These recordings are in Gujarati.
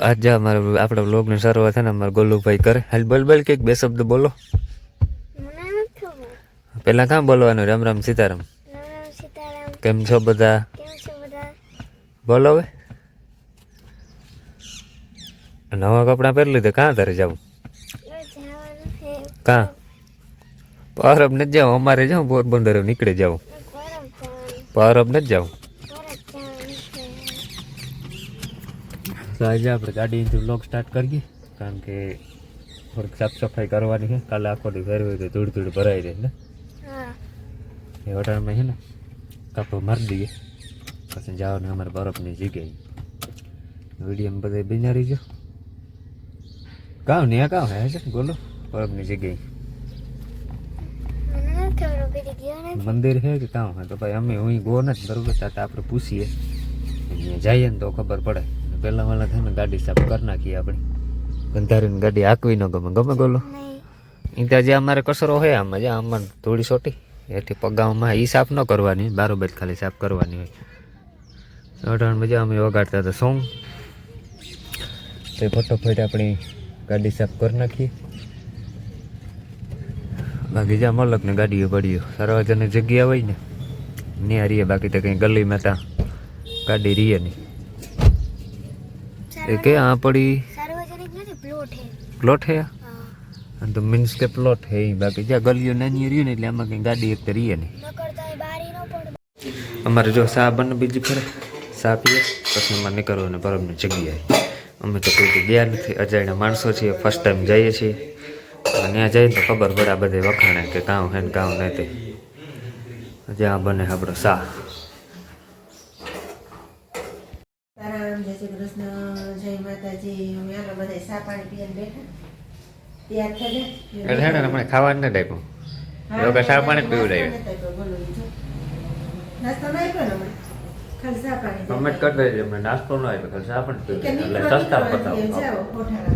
આજે અમારે આપણા બ્લોગની શરૂઆત છે ને અમારે ગોલુભાઈ કરે. હાલ બોલ બોલ, કંઈક બે શબ્દ બોલો. પહેલાં કાં બોલવાનું? રામ રામ, સીતારામ. રામ રામ સીતારામ કેમ છો બધા? બોલો હવે. નવા કપડાં પહેરી લીધા? કાં તારે જવું? કાં? પરબ નથી જાવ, અમારે જાઉં, પોરબંદર નીકળી જાવ પરબ નથી જાવ પરબ જવાનું છે તો આજે આપણે ગાડી બ્લોગ સ્ટાર્ટ કરીએ. કારણ કે થોડીક સાફ સફાઈ કરવાની છે. કાલે આખો દી ફેરવી હોય તો ધૂળ ધૂળ ભરાઈ રહે ને. એ વટાણમાં છે ને કાપો મારી દઈએ. પછી જવાનું અમારે બરફની જગ્યાએ. વીડિયો બધે બિનારી જો કામ ને કામ હે છે બોલો બરફની જગ્યાએ. મંદિર છે કે કામ હે? તો ભાઈ અમે હું ગો નથી બરોબર? સાથે આપણે પૂછીએ. જઈએ ને તો ખબર પડે. પહેલાં વાળા થાય ને ગાડી સાફ કરી નાખીએ આપણે ગંધારીને ગાડી હાંકવી ન ગમે. ગમે ગોલો એ ત્યાં જે અમારે કસરો હોય આમાં જે આમાં થોડી સોટી એથી પગામાં એ સાફ ન કરવાની બારોબાર ખાલી સાફ કરવાની હોય. અઢાણ મજા અમે વગાડતા હતા સોંગ. તો ફટોફટ આપણી ગાડી સાફ કરી નાખીએ. બાકી જ્યાં મલકને ગાડીઓ પડ્યો સરવાજાની જગ્યા હોય ને ન્યા રહીએ. બાકી તો કંઈ ગલીમાં ત્યાં ગાડી રહીએ નહીં. એ કે આ પડી? પ્લોટ હા. અને તો મીન્સ કે પ્લોટ હે બાકી જ્યાં ગલીઓ નાની રહ્યું ને એટલે આમાં કંઈ ગાડી એક રહીએ નહીં. અમારે જો સા બને બીજી ફરે. સા પીએ પછી અમારે નીકળવાનું બરફની જગ્યાએ. અમે તો કોઈ ગયા નથી. અજાણ્યા માણસો છીએ ફર્સ્ટ ટાઈમ જઈએ છીએ. અને ત્યાં જઈએ તો ખબર પડે આ બધે વખાણે કે કાં હે ને કાં નથી જ્યાં બને આપણો સા. અમે આલો બધા સા પાણી પીને બેઠા. તૈયાર થઈ એટલે હમણાં ખાવાનું લોકો સા પાણી પીવડાવ્યા. ને કમેન્ટ કરી દેજો મેં નાસ્તો ન આપ્યો ખાલી ચા પણ પીવું એટલે સસ્તા નીકળો, પતાવો.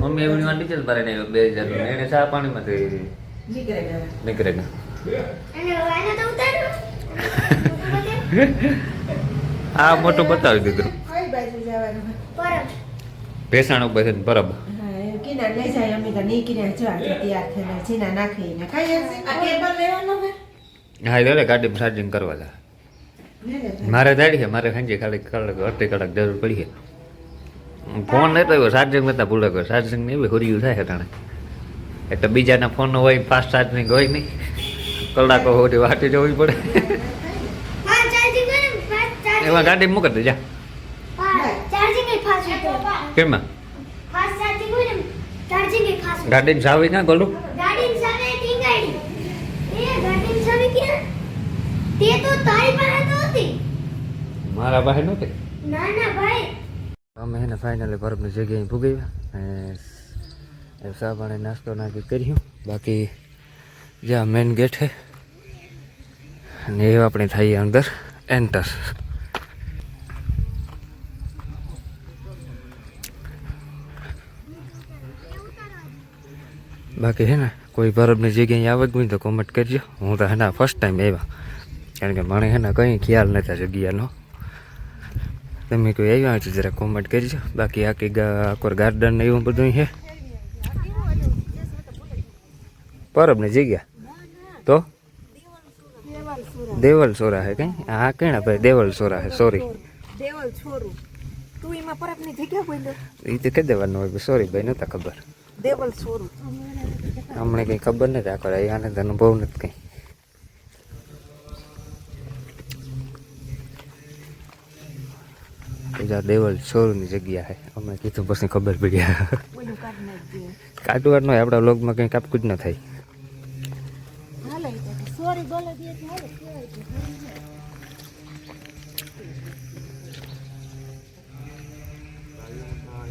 મમ્મી એમની વાંટી છે મારે નહીં બે હજાર એને ચા પાણીમાંથી નીકળે ગયા. નીકળે ને અને વાયના તો ઉતારો આ મોટું બતાવી દીધું. ભેસાણ ઉપર છે પરબ બરાબર એ લઈ જાય અમે તો નહીં કિનાર જો આજે તૈયાર થઈને ચીના નાખીને. ખાઈ આ કેબલ લેવાનો હે? હા એટલે ગાડીમાં ચાર્જિંગ કરવા લે. મારે દાડી છે મારે સાંજે ખાલી કલાક અડધી કલાક જરૂર પડી છે. ફોન લેતો આવ્યો ચાર્જિંગ નતા ભૂલે ગયો ચાર્જિંગ નહીં એવી હોરિયું થાય અટાણે એટલે બીજાના ફોન હોય ફાસ્ટ ચાર્જિંગ હોય નહીં. કલાકો હોરી વાટી જવી પડે. એમાં ગાડી મૂકી દેજા. ચાર્જિંગ કેમાં? ને ગાડીને ચાવી ના ગોલું? ગાડીની ક્યાં તે મારા પાસે નહોતી ના ના અમે એને ફાઇનલી બરફની જગ્યાએ ભૂગી અને સાબાણે નાસ્તો નાખી કર્યું. બાકી જ્યાં મેઇન ગેટ છે અને એ આપણે થઈએ અંદર. એન્ટર બાકી છે ને કોઈ બરફની જગ્યાએ આવે હોય તો કોમેન્ટ કરજો. હું તો એના ફર્સ્ટ ટાઈમ આવ્યા. કારણ કે મને એના કંઈ ખ્યાલ નહોતા જગ્યાનો. તમે કોઈ આવ્યા છો જરા કોમેન્ટ કરજો. બાકી આખી આખોર ગાર્ડન ને એવું બધું છે પરબની જગ્યા? તો? દેવલ સોરા હે કઈ? આ કેણા ભાઈ દેવલ સોરા હે સોરી દેવલ છોરું તું એમાં પરબની જગ્યા બોલ્યો? એ તો કહી દેવાનું હોય સોરી ભાઈ નતા ખબર. દેવલ છોરું અમને કંઈ ખબર નથી આખો આને તો અનુભવ નથી કંઈ. બીજા દેવલ સોરની જગ્યા છે. અમને કીધું પછી ખબર પડી. બોલ્યું નો આપણા લોગમાં કંઈ કાપકું જ ન થાય.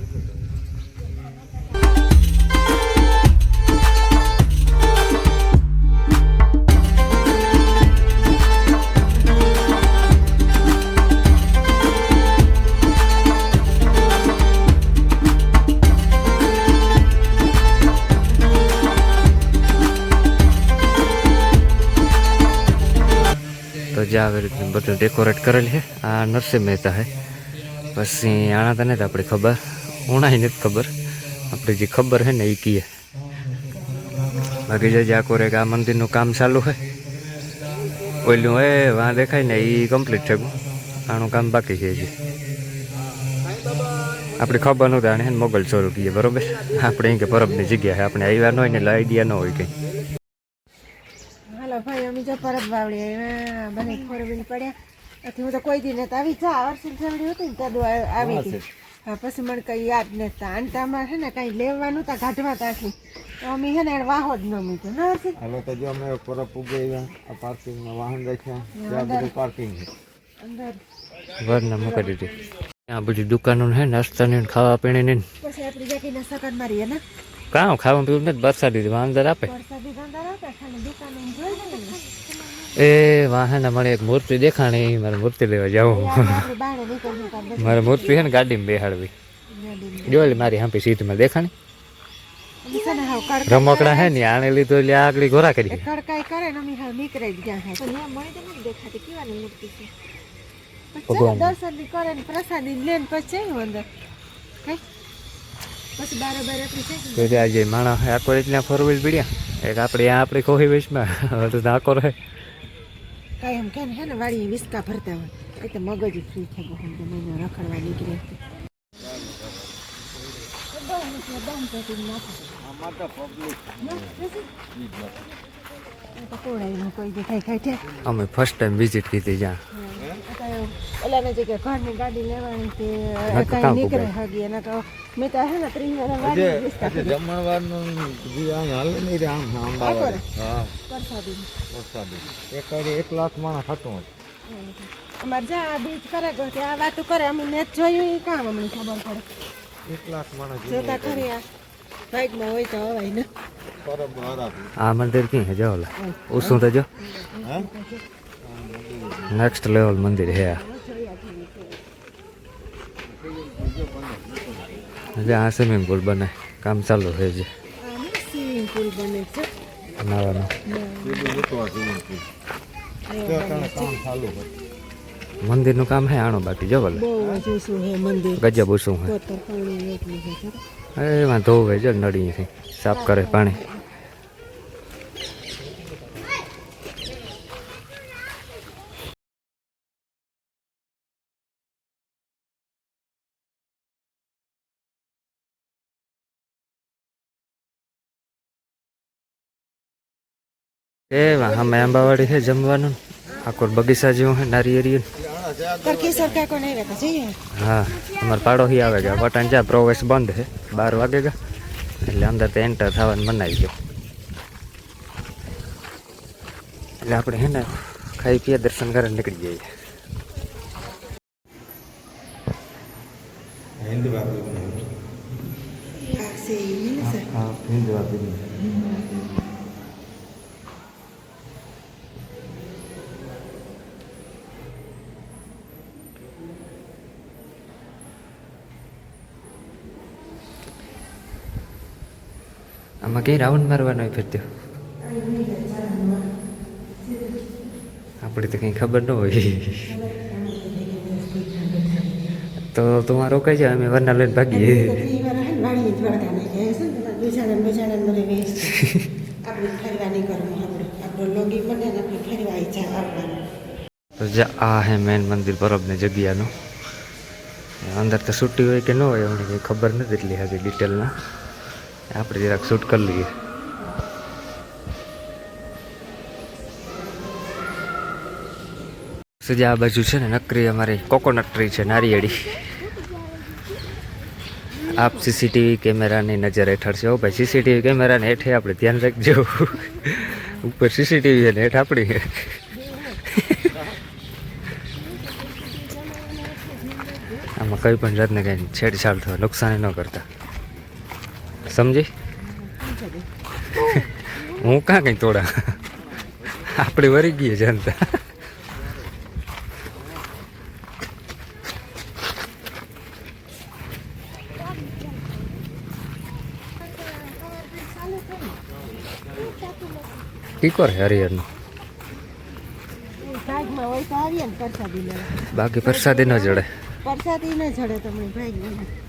Thank સોરી જે આવી રીતે બધું ડેકોરેટ કરેલ છે. આ નરસિંહ મહેતા હે પછી આણા તને તો આપણી ખબર. ઉણાઈ નથી ખબર. આપણી જે ખબર છે ને એ કીએ. બાકી જે આ કોરે કે આ મંદિરનું કામ ચાલુ છે. ઓઈલું એ વાં દેખાય ને એ કમ્પ્લીટ થયું આનું કામ બાકી છે હજી. આપણે ખબર નહોતી, આને મોગલ ચોરું કહીએ બરોબર? આપણે અહીં કે પરબની જગ્યા છે. આપણે આવ્યા ન હોય ને એટલે આઈડિયા ન હોય કંઈ. હાલો પરત પરબ વાવડી આવ્યા બને ફોર વ્હીલ પડ્યા. પછી હું તો કોઈ દી નતા આવી. જા વર્ષ જવડી હતી ને તદુ આવી હતી. હા પછી મને કંઈ યાદ નતા અને તમારે છે ને કંઈ લેવાનું તા ગાઢવા ત્યાંથી તો અમે છે ને એને વાહો જ ન મૂક્યો. ના હર્ષિત હાલો તો જો અમે પરબ ઉગી આ પાર્કિંગમાં વાહન રાખ્યા. ત્યાં બધું પાર્કિંગ છે. અંદર. વરના મૂકી દીધી. આ બધી દુકાનો છે નાસ્તાની ખાવા પીણીની પછી આપણી જાકીને સકન મારીએ ને. કાં ખાવા પીવું નથી વરસાદી વાંદર આપે. વરસાદી ધંધા હતા ખાલી દુકાને જોઈ લઈએ. એ વાહન મને એક મૂર્તિ દેખાણી મારે મૂર્તિ લેવા બધું મારે મૂર્તિ છે ને ગાડીમાં બેહાડવી. જોયેલી મારી હાંપી સીટમાં દેખાણી. રમકડા હે ને આને લીધો એટલે આગળ ઘોરા કરી કડકાઈ કરે ને અમે હાવ જ ગયા હાવ. પણ અહીંયા તો નથી દેખાતી કેવાની મૂર્તિ છે. ભગવાન. દર્શન કરે ને પ્રસાદી લે પછી અંદર. કઈ? પછી બારે બારે આપણી છે. તો જે આજે માણસ આખો રીતના ફોર વ્હીલ પીડ્યા? એક આપણે આ આપણી કોહી વેચમાં હવે તો કાંઈ એમ કે ને હે ને વાળી વિસ્કા ભરતા હોય. એ તો મગજ ફ્રી થઈ ગયું તો મહિનો રખડવા નીકળે કોઈ દેખાય ખાઈ અમે ફર્સ્ટ ટાઈમ વિઝિટ કીધી જ્યાં. ઓલાને જે કે ઘરની ગાડી લેવાની નકર નીકળે. હગી એને તો મેં તો હે ને ત્રીસ વાર વાળી વિસ્કા આજે જમણવારનું જે આમ હાલે નહીં રે આમ અમદાવાદ હા. પ્રસાદી વરસાદી. એક એક લાખ માણસ હતું અમારે જા આ બીજ કરે કે આ વાતું કરે. અમે નેટ જોયું એ કામ અમને ખબર પડે. એક લાખ માણસ જોતા ખરી આ બાઇકમાં હોય તો હવાય ને. આ મંદિર ક્યાં છે? જો ઓલા ઉસું તો જો. હા? નેક્સ્ટ લેવલ મંદિર હે એટલે આ સ્વિમિંગ પુલ બને. કામ ચાલુ છે જે નાવાનું. મંદિરનું કામ હે આણો બાકી જો ભલે. ગજબ ઉસું હે ખરું. એમાં ધોવે જો નળીથી સાફ કરે પાણી. એ વાહ અમે આંબાવાડી છે જમવાનું. આખો બગીચા જેવું છે નારી એરિયન તરકી સરકાર કોને આવ્યા હા અમારે પાડોશી આવે ગયા વટાણ જા પ્રવેશ બંધ છે બાર વાગે ગા. એટલે અંદર તો એન્ટર થવાનું મનાવી ગયો. એટલે આપણે હે ને ખાઈ પીએ દર્શન કરીને નીકળી જઈએ. હિન્દુ ઈ હા હિન્દુ આમાં કઈ રાઉન્ડ મારવાનો ફરતો આપણે તો કંઈ ખબર ન હોય તો તમારો રોકાઈ જાય અમે વરના લઈને ભાગીએ આ હે મેન મંદિર પરબની જગ્યાનું અંદર તો છૂટી હોય કે ન હોય અમને કંઈ ખબર નથી એટલી હજી ડિટેલમાં આપણે જરાક શૂટ કરી લઈએ. સુધી આ બાજુ છે ને, નકરી અમારી કોકોનટ ટ્રી છે, નારિયેળી. આપ સીસીટીવી કેમેરાની નજર હેઠળ છે. ઓ ભાઈ, સીસીટીવી કેમેરાને હેઠે આપણે ધ્યાન રાખજો. ઉપર સીસીટીવી અને હેઠ આપણી. આમાં કંઈ પણ જાતને કંઈ છેડછાડ થવા, નુકસાન ન કરતા. સમજી? હું કાં કંઈ તોડા? આપણે વરી ગઈએ જનતા. ટીકોર છે હરિહરનો? ભાગમાં હોય તો આવીએ ને પ્રસાદી લેવા બાકી પ્રસાદી ન જડે. પ્રસાદી ન જડે તમને ભાઈ.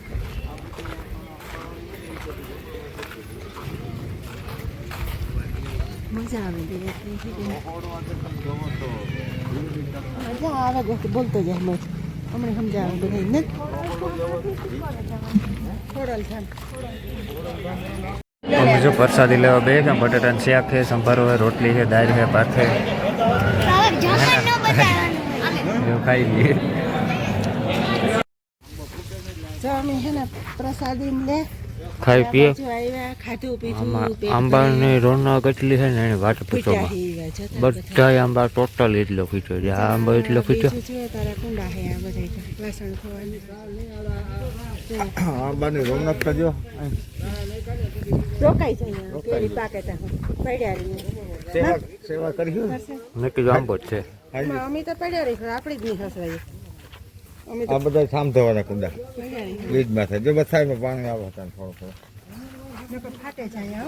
મજા આવે મજા આવે બોલતો જાય મજ અમને સમજાવે બધા ને? ખોડલ છે જો પ્રસાદી લેવા બે ગયા બટાટાનું શાક છે સંભારો છે રોટલી છે દાળ છે ભાત છે. ખાઈ લઈએ. પ્રસાદી લે ખાઈ પીએ. આંબાની રોનક એટલી છે ને એની વાત પૂછો ભર્યા હીરા જતા બધા. આંબા ટોટલ એટલો ખીચો છે. આ આંબો એટલો ખોવાની આંબાની રોનક કરજો રોકાઈ જાય પાકે તા પડ્યા સેવા સેવા મેં કીધું આંબો જ છે. અમે તો પડ્યા રહી આપણી જ નહીં તો આ બધા સામ થવાના કુંડા. વીજ થાય. જો બસાઈમાં પાણી આવે ત્યાં થોડું થોડું. ફાટે જાય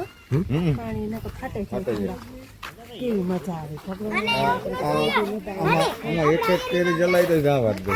પાણી ફાટે જાય. કેવી મજા આવે એક એક કેરી જલાઈ તો. ગાં વાત દે.